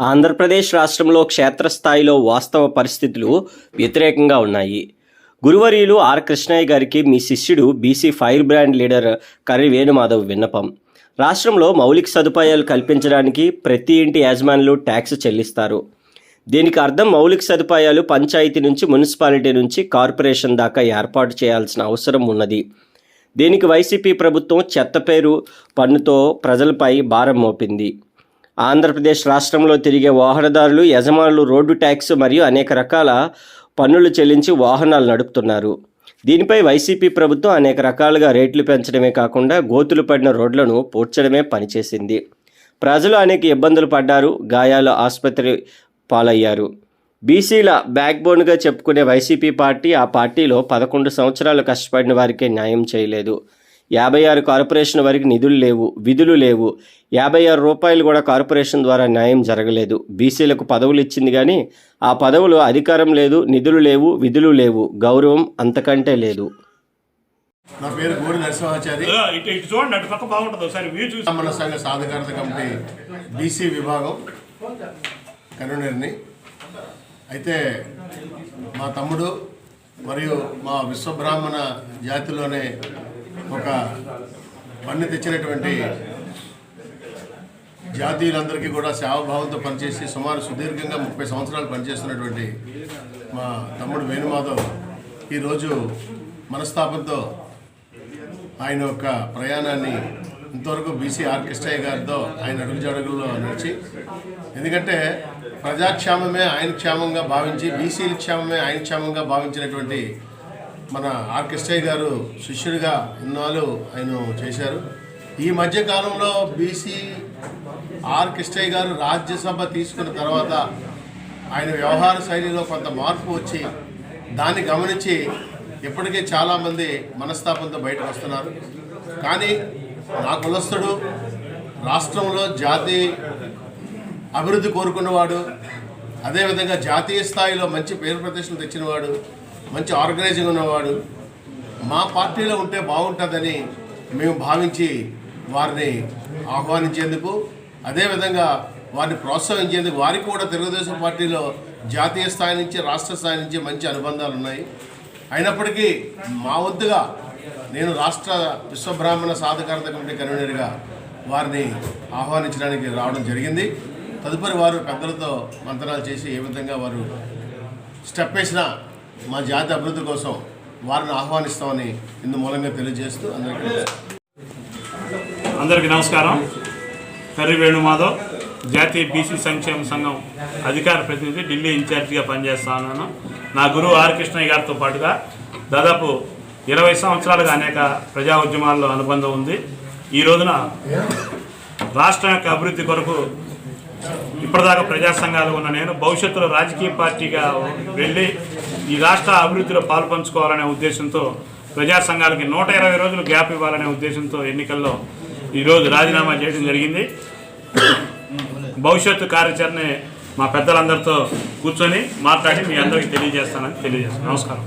ఆంధ్రప్రదేశ్ రాష్ట్రంలో క్షేత్రస్థాయిలో వాస్తవ పరిస్థితులు వ్యతిరేకంగా ఉన్నాయి. గురువరీలు ఆర్. కృష్ణయ్య గారికి మీ శిష్యుడు BC fire brand leader Karri Venumadhav విన్నపం. రాష్ట్రంలో మౌలిక సదుపాయాలు కల్పించడానికి ప్రతి ఇంటి యజమానులు ట్యాక్స్ చెల్లిస్తారు. దీనికి అర్థం మౌలిక సదుపాయాలు పంచాయతీ నుంచి మున్సిపాలిటీ నుంచి కార్పొరేషన్ దాకా ఏర్పాటు చేయాల్సిన అవసరం ఉన్నది. దీనికి వైసీపీ ప్రభుత్వం చెత్త పేరు పన్నుతో ప్రజలపై భారం మోపింది. ఆంధ్రప్రదేశ్ రాష్ట్రంలో తిరిగే వాహనదారులు యజమానులు రోడ్డు ట్యాక్స్ మరియు అనేక రకాల పన్నులు చెల్లించి వాహనాలు నడుపుతున్నారు. దీనిపై వైసీపీ ప్రభుత్వం అనేక రకాలుగా రేట్లు పెంచడమే కాకుండా గోతులు పడిన రోడ్లను పూడ్చడమే పనిచేసింది. ప్రజలు అనేక ఇబ్బందులు పడ్డారు గాయాలు ఆసుపత్రి పాలయ్యారు. బీసీల బ్యాక్ బోన్గా చెప్పుకునే వైసీపీ పార్టీ ఆ పార్టీలో పదకొండు సంవత్సరాలు కష్టపడిన వారికే న్యాయం చేయలేదు. యాభై ఆరు కార్పొరేషన్ వారికి నిధులు లేవు విధులు లేవు. యాభై ఆరు రూపాయలు కూడా కార్పొరేషన్ ద్వారా న్యాయం జరగలేదు. బీసీలకు పదవులు ఇచ్చింది కానీ ఆ పదవులు అధికారం లేదు నిధులు లేవు విధులు లేవు. గౌరవం అంతకంటే లేదు. నా పేరు గోడి నరసింహాచారి. బ్రాహ్మణ సంఘ సాధికారత కమిటీ బీసీ విభాగం కన్వీనర్ని. అయితే మా తమ్ముడు మరియు మా విశ్వబ్రాహ్మణ జాతిలోనే ఒక పన్ను తెచ్చినటువంటి జాతీయులందరికీ కూడా సేవాభావంతో పనిచేసి సుమారు సుదీర్ఘంగా ముప్పై సంవత్సరాలు పనిచేస్తున్నటువంటి మా తమ్ముడు వేణుమాధవ్ ఈరోజు మనస్తాపంతో ఆయన యొక్క ప్రయాణాన్ని ఇంతవరకు బీసీ ఆర్కెస్ట్రా గారితో ఆయన అడుగుజాడుగుల్లో నడిచి ఎందుకంటే ప్రజాక్షేమమే ఆయన క్షేమంగా భావించి బీసీల క్షేమమే ఆయన క్షేమంగా భావించినటువంటి మన ఆర్ గారు శిష్యుడిగా ఇన్నాళ్ళు ఆయన చేశారు. ఈ మధ్య కాలంలో బీసీ ఆర్ గారు రాజ్యసభ తీసుకున్న తర్వాత ఆయన వ్యవహార శైలిలో కొంత మార్పు వచ్చి దాన్ని గమనించి ఇప్పటికే చాలామంది మనస్తాపంతో బయటకు వస్తున్నారు. కానీ నా కులస్తుడు రాష్ట్రంలో జాతి అభివృద్ధి కోరుకున్నవాడు అదేవిధంగా జాతీయ స్థాయిలో మంచి పేరు ప్రతిష్టలు తెచ్చినవాడు మంచి ఆర్గనైజింగ్ ఉన్నవాడు మా పార్టీలో ఉంటే బాగుంటుందని మేము భావించి వారిని ఆహ్వానించేందుకు అదేవిధంగా వారిని ప్రోత్సహించేందుకు వారికి కూడా తెలుగుదేశం పార్టీలో జాతీయ స్థాయి నుంచి రాష్ట్ర స్థాయి నుంచి మంచి అనుబంధాలు ఉన్నాయి. అయినప్పటికీ మా వద్దుగా నేను రాష్ట్ర విశ్వబ్రాహ్మణ సాధకారత కమిటీ కన్వీనర్గా వారిని ఆహ్వానించడానికి రావడం జరిగింది. తదుపరి వారు పెద్దలతో మంతనాలు చేసి ఏ విధంగా వారు స్టెప్ వేసినా మా జాతి అభివృద్ధి కోసం వారిని ఆహ్వానిస్తామని ఇందు మూలంగా తెలియజేస్తూ అందరికీ అందరికీ నమస్కారం. కర్రి వేణుమాధవ్ జాతీయ బీసీ సంక్షేమ సంఘం అధికార ప్రతినిధి ఢిల్లీ ఇన్ఛార్జిగా పనిచేస్తా ఉన్నాను. నా గురువు ఆర్ కృష్ణయ్య గారితో పాటుగా దాదాపు ఇరవై సంవత్సరాలుగా అనేక ప్రజా ఉద్యమాల్లో అనుబంధం ఉంది. ఈ రోజున రాష్ట్రం యొక్క అభివృద్ధి కొరకు ఇప్పటిదాకా ప్రజా సంఘాలు ఉన్న నేను భవిష్యత్తులో రాజకీయ పార్టీగా వెళ్ళి ఈ రాష్ట్ర అభివృద్ధిలో పాల్పంచుకోవాలనే ఉద్దేశంతో ప్రజా సంఘాలకి నూట ఇరవై రోజులు గ్యాప్ ఇవ్వాలనే ఉద్దేశంతో ఎన్నికల్లో ఈరోజు రాజీనామా చేయడం జరిగింది. భవిష్యత్తు కార్యాచరణ మా పెద్దలందరితో కూర్చొని మాట్లాడి మీ అందరికీ తెలియజేస్తానని తెలియజేస్తాను నమస్కారం.